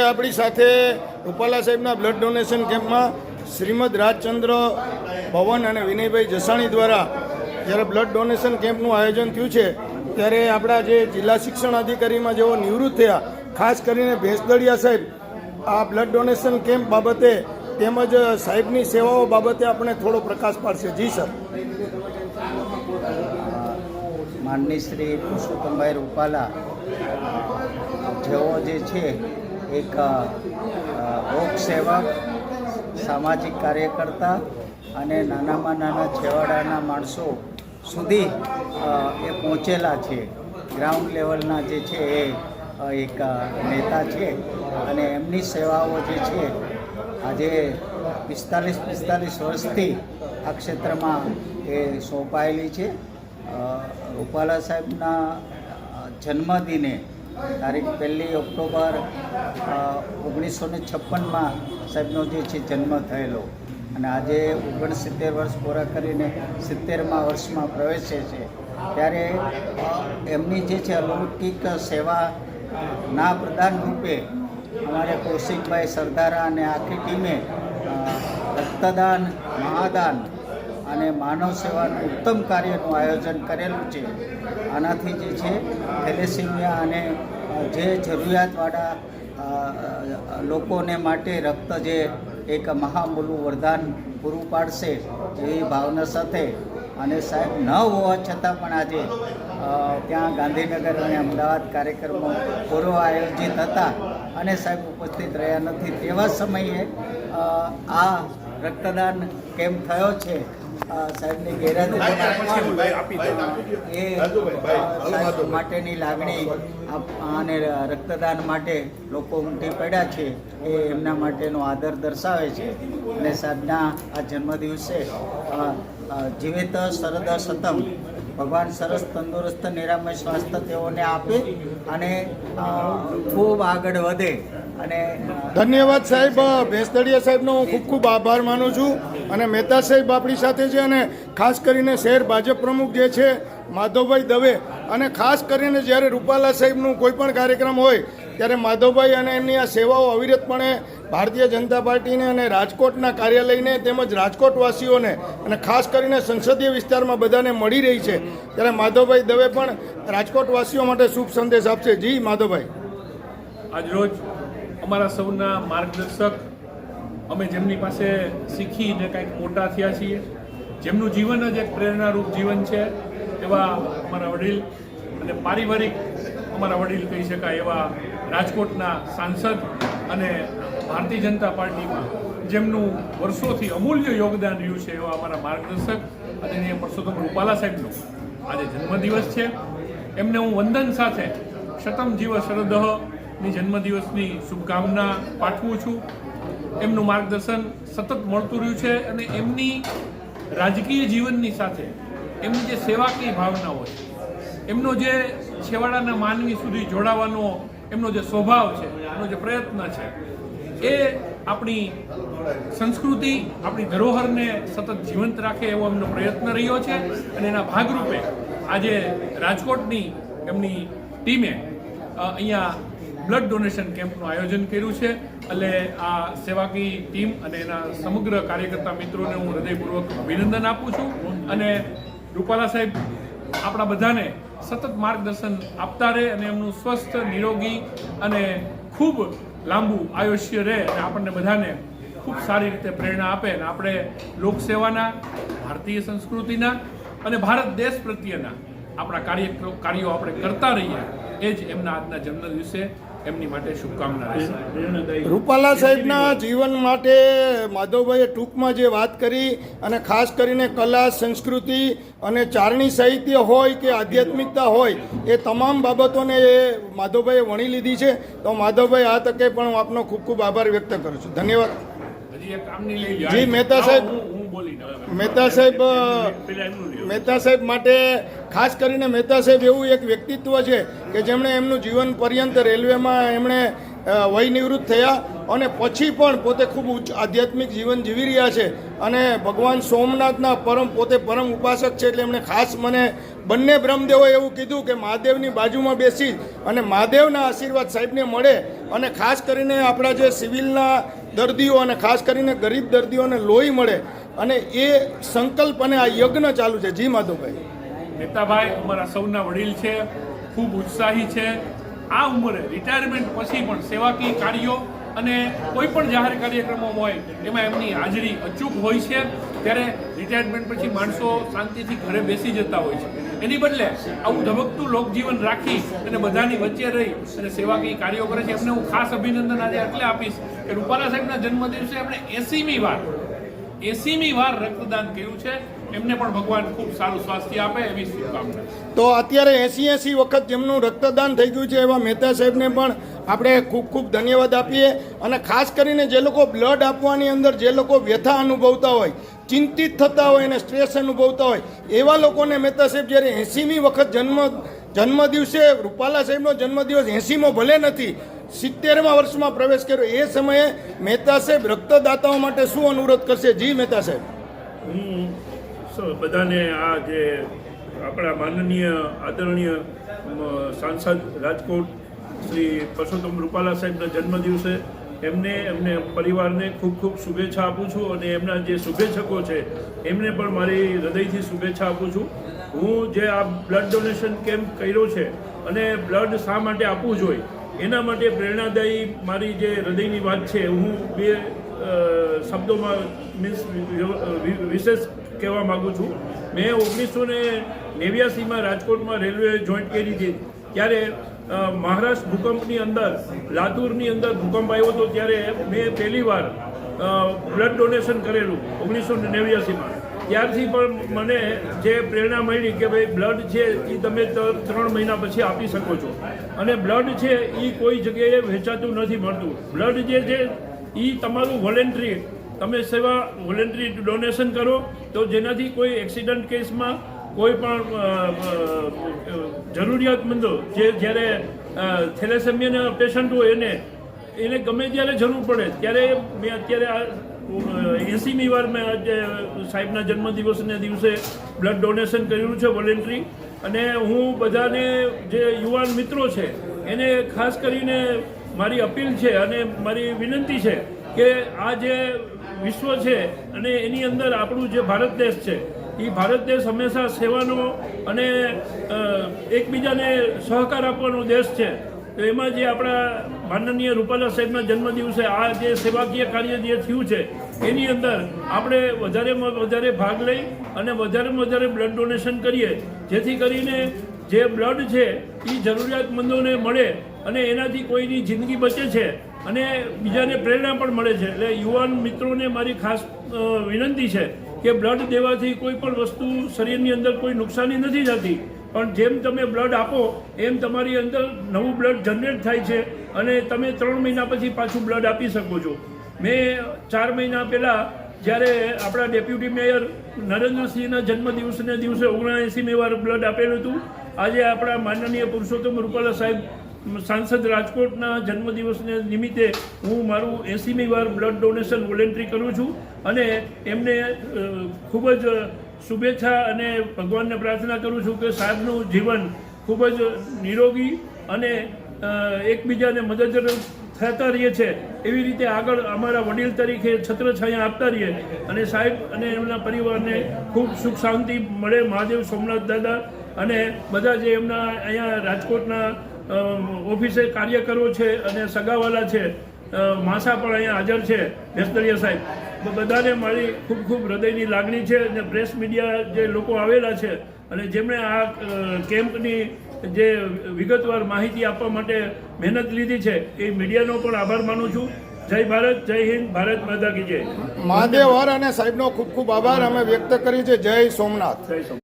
આપણી સાથે રૂપાલા સાહેબના બ્લડ ડોનેશન કેમ્પમાં શ્રીમદ રાજચંદ્ર ભવન અને વિનયભાઈ જસાણી દ્વારા જ્યારે બ્લડ ડોનેશન કેમ્પનું આયોજન થયું છે, ત્યારે આપણા જે જિલ્લા શિક્ષણ અધિકારીમાં જેઓ નિવૃત્ત થયા, ખાસ કરીને ભેંસદળિયા સાહેબ, આ બ્લડ ડોનેશન કેમ્પ બાબતે તેમજ સાહેબની સેવાઓ બાબતે આપણે થોડો પ્રકાશ પાડશે. જી, સર. માનની શ્રી પુરુષોત્તમભાઈ રૂપાલા, જેઓ જે છે એક લોક સેવક, સામાજિક કાર્યકર્તા અને નાનામાં નાના છેવાડાના માણસો સુધી એ પહોંચેલા છે. ગ્રાઉન્ડ લેવલના જે છે એ એક નેતા છે અને એમની સેવાઓ જે છે, આજે પિસ્તાલીસ પિસ્તાલીસ વર્ષથી આ ક્ષેત્રમાં એ સોંપાયેલી છે. રૂપાલા સાહેબના જન્મદિને તારીખ પહેલી ઓક્ટોબર ઓગણીસો ને છપ્પનમાં સાહેબનો જે છે જન્મ થયેલો. અને આજે ઓગણસિત્તેર વર્ષ પૂરા કરીને સિત્તેરમાં વર્ષમાં પ્રવેશે છે. ત્યારે એમની જે છે અલૌકિક સેવા ના પ્રદાન રૂપે અમારે કૌશિકભાઈ સરદારા અને આખી ટીમે રક્તદાન, મહાદાન અને માનવ સેવાનું ઉત્તમ કાર્યનું આયોજન કરેલું છે. આનાથી જે છે, થેલેસીમિયા અને જે જરૂરિયાતવાળા લોકોને માટે રક્ત જે એક મહામૂલું વરદાન પૂરું પાડશે એવી ભાવના સાથે અને સાહેબ ન હોવા છતાં પણ આજે ત્યાં ગાંધીનગર અને અમદાવાદ કાર્યક્રમો પૂર્વ આયોજિત હતા અને સાહેબ ઉપસ્થિત રહ્યા નથી. તેવા સમયે આ રક્તદાન કેમ થયો છે? સાહેબની ગેરહાજરી માટેની લાગણી અને રક્તદાન માટે લોકો ઉમટી પડ્યા છે એ એમના માટેનો આદર દર્શાવે છે. અને સાહેબના આ જન્મદિવસે જીવિત શરદ સતમ ભગવાન સરસ તંદુરસ્ત નિરામય સ્વાસ્થ્ય તેઓને આપે અને ખૂબ આગળ વધે. અને ધન્યવાદ સાહેબ ભેંસદડિયા સાહેબનો હું ખૂબ ખૂબ આભાર માનું છું અને મહેતા સાહેબ આપણી સાથે છે અને ખાસ કરીને શહેર ભાજપ પ્રમુખ જે છે માધવભાઈ દવે અને ખાસ કરીને જ્યારે રૂપાલા સાહેબનું કોઈ પણ કાર્યક્રમ હોય ત્યારે માધવભાઈ અને એમની આ સેવાઓ અવિરતપણે ભારતીય જનતા પાર્ટીને અને રાજકોટના કાર્યાલયને તેમજ રાજકોટવાસીઓને અને ખાસ કરીને સંસદીય વિસ્તારમાં બધાને મળી રહી છે. ત્યારે માધવભાઈ દવે પણ રાજકોટવાસીઓ માટે શુભ સંદેશ આપશે. જી માધવભાઈ. આજરોજ અમારા સૌના માર્ગદર્શક. અમે જેમની પાસે શીખીને કંઈક મોટા થયા છીએ. જેમનું જીવન જ એક પ્રેરણારૂપ જીવન છે, એવા અમારા વડીલ અને પારિવારિક અમારા વડીલ કહી શકાય એવા રાજકોટના સાંસદ અને ભારતીય જનતા પાર્ટીમાં, જેમનું વર્ષોથી અમૂલ્ય યોગદાન રહ્યું છે એવા અમારા માર્ગદર્શક આદરણીય પરસોત્તમ રૂપાલા સાહેબનો આજે જન્મદિવસ છે. એમને હું વંદન સાથે શતમ જીવ શરદઃની જન્મદિવસની શુભકામના પાઠવું છું. એમનું માર્ગદર્શન સતત મળતું રહ્યું છે અને એમની રાજકીય જીવનની સાથે એમની જે સેવાકીય ભાવનાઓ છે, એમનો જે છેવાડાના માનવી સુધી જોડાવાનો એમનો જે સ્વભાવ છે, એમનો જે પ્રયત્ન છે, એ આપણી સંસ્કૃતિ, આપણી ધરોહરને સતત જીવંત રાખે એવો એમનો પ્રયત્ન રહ્યો છે અને એના ભાગરૂપે આજે રાજકોટની એમની ટીમે અહીંયા બ્લડ ડોનેશન કેમ્પનું આયોજન કર્યું છે. એટલે આ સેવાકી ટીમ અને એના સમગ્ર કાર્યકર્તા મિત્રોને હું હૃદયપૂર્વક અભિનંદન આપું છું અને રૂપાલા સાહેબ આપણા બધાને સતત માર્ગદર્શન આપતા રહે અને એમનું સ્વસ્થ, નિરોગી અને ખૂબ લાંબુ આયુષ્ય રહે અને આપણને બધાને ખૂબ સારી રીતે પ્રેરણા આપે અને આપણે લોકસેવાના, ભારતીય સંસ્કૃતિના અને ભારત દેશ પ્રત્યેના આપણા કાર્ય કાર્યો આપણે કરતા રહીએ. એ જ એમના આજના જન્મ દિવસે એમની માટે શુભકામના રહેશે રૂપાલા સાહેબના જીવન માટે માધવભાઈએ ટૂંકમાં જે વાત કરી અને ખાસ કરીને કલા સંસ્કૃતિ અને ચારણી સાહિત્ય હોય કે આધ્યાત્મિકતા હોય એ તમામ બાબતોને એ માધવભાઈએ વણી લીધી છે તો માધવભાઈ આ તકે પણ હું આપનો ખૂબ ખૂબ આભાર વ્યક્ત કરું છું ધન્યવાદ. જી, મહેતા સાહેબ. મહેતા સાહેબ. મહેતા સાહેબ માટે ખાસ કરીને મહેતા સાહેબ એવું એક વ્યક્તિત્વ છે કે જેમણે એમનું જીવન પર્યંત રેલવેમાં એમણે વય નિવૃત્ત થયા અને પછી પણ પોતે ખૂબ ઉચ્ચ આધ્યાત્મિક જીવન જીવી રહ્યા છે અને ભગવાન સોમનાથના પરમ પોતે પરમ ઉપાસક છે એટલે એમણે ખાસ મને બંને બ્રહ્મદેવોએ એવું કીધું કે મહાદેવની બાજુમાં બેસી અને મહાદેવના આશીર્વાદ સાહેબને મળે અને ખાસ કરીને આપણા જે સિવિલના દર્દીઓ અને ખાસ કરીને ગરીબ દર્દીઓને લોહી મળે અને એ સંકલ્પ અને આ યજ્ઞ ચાલુ છે. જી માધવભાઈ. નેતાભાઈ, અમારા સૌના વડીલ છે, ખૂબ ઉત્સાહી છે. આ ઉંમરે રિટાયરમેન્ટ પછી પણ સેવાકીય કાર્યો અને કોઈ પણ જાહેર કાર્યક્રમો હોય, એમાં એમની હાજરી અચૂક હોય છે. ત્યારે રિટાયરમેન્ટ પછી માણસો શાંતિથી ઘરે બેસી જતા હોય છે. એની બદલે આવું ધબકતું લોકજીવન રાખી અને બધાની વચ્ચે રહી અને સેવાકીય કાર્યો કરે છે. એમને હું ખાસ અભિનંદન આજે એટલે આપીશ કે રૂપાલા સાહેબના જન્મદિવસે એમણે એસીમી વાર એસીમી વાર રક્તદાન કર્યું છે. એમને પણ ભગવાન ખૂબ સારું સ્વાસ્થ્ય આપે એવી શુભકામના. તો અત્યારે એસી એસી વખત જેમનું રક્તદાન થઈ ગયું છે એવા મહેતા સાહેબને પણ આપણે ખૂબ ખૂબ ધન્યવાદ આપીએ. અને ખાસ કરીને જે લોકો બ્લડ આપવાની અંદર જે લોકો વ્યથા અનુભવતા હોય, ચિંતિત થતા હોય અને સ્ટ્રેસ અનુભવતા હોય, એવા લોકોને મહેતા સાહેબ જ્યારે એંસીમી વખત જન્મ જન્મદિવસે રૂપાલા સાહેબનો જન્મદિવસ એંસીમો ભલે નથી સિત્તેરમા વર્ષમાં પ્રવેશ કર્યો. એ સમયે મહેતા સાહેબ રક્તદાતાઓ માટે શું અનુરોધ કરશે? જી મહેતા સાહેબ. હું બધાને આ જે આપણા માનનીય, આદરણીય સાંસદ રાજકોટ શ્રી પરસોત્તમ રૂપાલા સાહેબના જન્મદિવસે એમને એમને પરિવારને ખૂબ ખૂબ શુભેચ્છા આપું છું અને એમના જે શુભેચ્છકો છે, એમને પણ મારી હૃદયથી શુભેચ્છા આપું છું. હું જે આ બ્લડ ડોનેશન કેમ્પ કર્યો છે અને બ્લડ શા માટે આપવું જોઈએ? એના માટે પ્રેરણાદાયી મારી જે હૃદયની વાત છે, હું બે શબ્દોમાં મીન્સ વિશેષ કહેવા માગું છું. મેં ઓગણીસો ને નેવ્યાસીમાં રાજકોટમાં રેલવે જોઈન્ટ કરી હતી. ત્યારે મહારાષ્ટ્ર ભૂકંપની અંદર, લાતુરની અંદર ભૂકંપ આવ્યો હતો, ત્યારે મેં પહેલી વાર બ્લડ ડોનેશન કરેલું, ઓગણીસો ને નેવ્યાસીમાં. ત્યારથી પણ મને જે પ્રેરણા મળી કે ભાઈ બ્લડ છે એ તમે ત્રણ મહિના પછી આપી શકો છો. અને બ્લડ છે એ કોઈ જગ્યાએ વેચાતું નથી મળતું. બ્લડ જે છે એ તમારું વોલેન્ટરી તમે સેવા વોલેન્ટરી ડોનેશન કરો, તો જેનાથી કોઈ એક્સિડન્ટ કેસમાં કોઈ પણ જરૂરિયાતમંદો જે જ્યારે થેલેસેમિયાના પેશન્ટ હોય એને એને ગમે ત્યારે જરૂર પડે. ત્યારે મેં અત્યારે આ એસીમી વાર મેં આજે સાહેબના જન્મદિવસને દિવસે બ્લડ ડોનેશન કર્યું છે વોલેન્ટરી અને હું બધાને જે યુવાન મિત્રો છે, એને ખાસ કરીને મારી અપીલ છે અને મારી વિનંતી છે કે આ જે વિશ્વ છે અને એની અંદર આપણું જે ભારત દેશ છે, એ ભારત દેશ હંમેશા સેવાનો અને એકબીજાને સહકાર આપવાનો દેશ છે. તો એમાં જે આપણા માનનીય રૂપાલા સાહેબના જન્મદિવસે આ જે સેવાકીય કાર્ય જે થયું છે એની અંદર આપણે વધારેમાં વધારે ભાગ લઈ અને વધારેમાં વધારે બ્લડ ડોનેશન કરીએ. જેથી કરીને જે બ્લડ છે એ જરૂરિયાતમંદોને મળે અને એનાથી કોઈની જિંદગી બચે છે અને બીજાને પ્રેરણા પણ મળે છે. એટલે યુવાન મિત્રોને મારી ખાસ વિનંતી છે કે બ્લડ દેવાથી કોઈ પણ વસ્તુ શરીરની અંદર કોઈ નુકસાની નથી થતી. પણ જેમ તમે બ્લડ આપો, એમ તમારી અંદર નવું બ્લડ જનરેટ થાય છે અને તમે ત્રણ મહિના પછી પાછું બ્લડ આપી શકો છો. મેં ચાર મહિના પહેલાં જ્યારે આપણા ડેપ્યુટી મેયર નરેન્દ્રસિંહના જન્મદિવસને દિવસે ઓગણએંસીમી વાર બ્લડ આપેલું હતું, આજે આપણા માનનીય પુરુષોત્તમ રૂપાલા સાહેબ, સાંસદ રાજકોટના જન્મદિવસને નિમિત્તે હું મારું એંસીમી વાર બ્લડ ડોનેશન વોલેન્ટરી કરું છું અને એમને ખૂબ જ શુભેચ્છા અને ભગવાનને પ્રાર્થના કરું છું કે સાહેબનું જીવન ખૂબ જ નિરોગી અને એકબીજાને મદદરૂપ થતા રહીએ છે. એવી રીતે આગળ અમારા વડીલ તરીકે છત્રછાયા આપતા રહીએ. અને સાહેબ અને એમના પરિવારને ખૂબ સુખ શાંતિ મળે. મહાદેવ, સોમનાથ દાદા અને બધા જે એમના અહીંયા રાજકોટના ઓફિસે કાર્યકરો છે અને સગાવાલા છે માસા પણ અહીંયા હાજર છે. ભેસદડિયા સાહેબ બધાને મારી ખૂબ ખૂબ હૃદયની લાગણી છે અને પ્રેસ મીડિયા જે લોકો આવેલા છે અને જેમણે આ કેમ્પની જે વિગતવાર માહિતી આપવા માટે મહેનત લીધી છે એ મીડિયાનો પણ આભાર માનું છું. જય ભારત જય હિન્દ ભારત માતા કી જય. મહાદેવ હર અને સાહેબનો ખૂબ ખૂબ આભાર. અમે વ્યક્ત કરી છે જય સોમનાથ. જય સોમ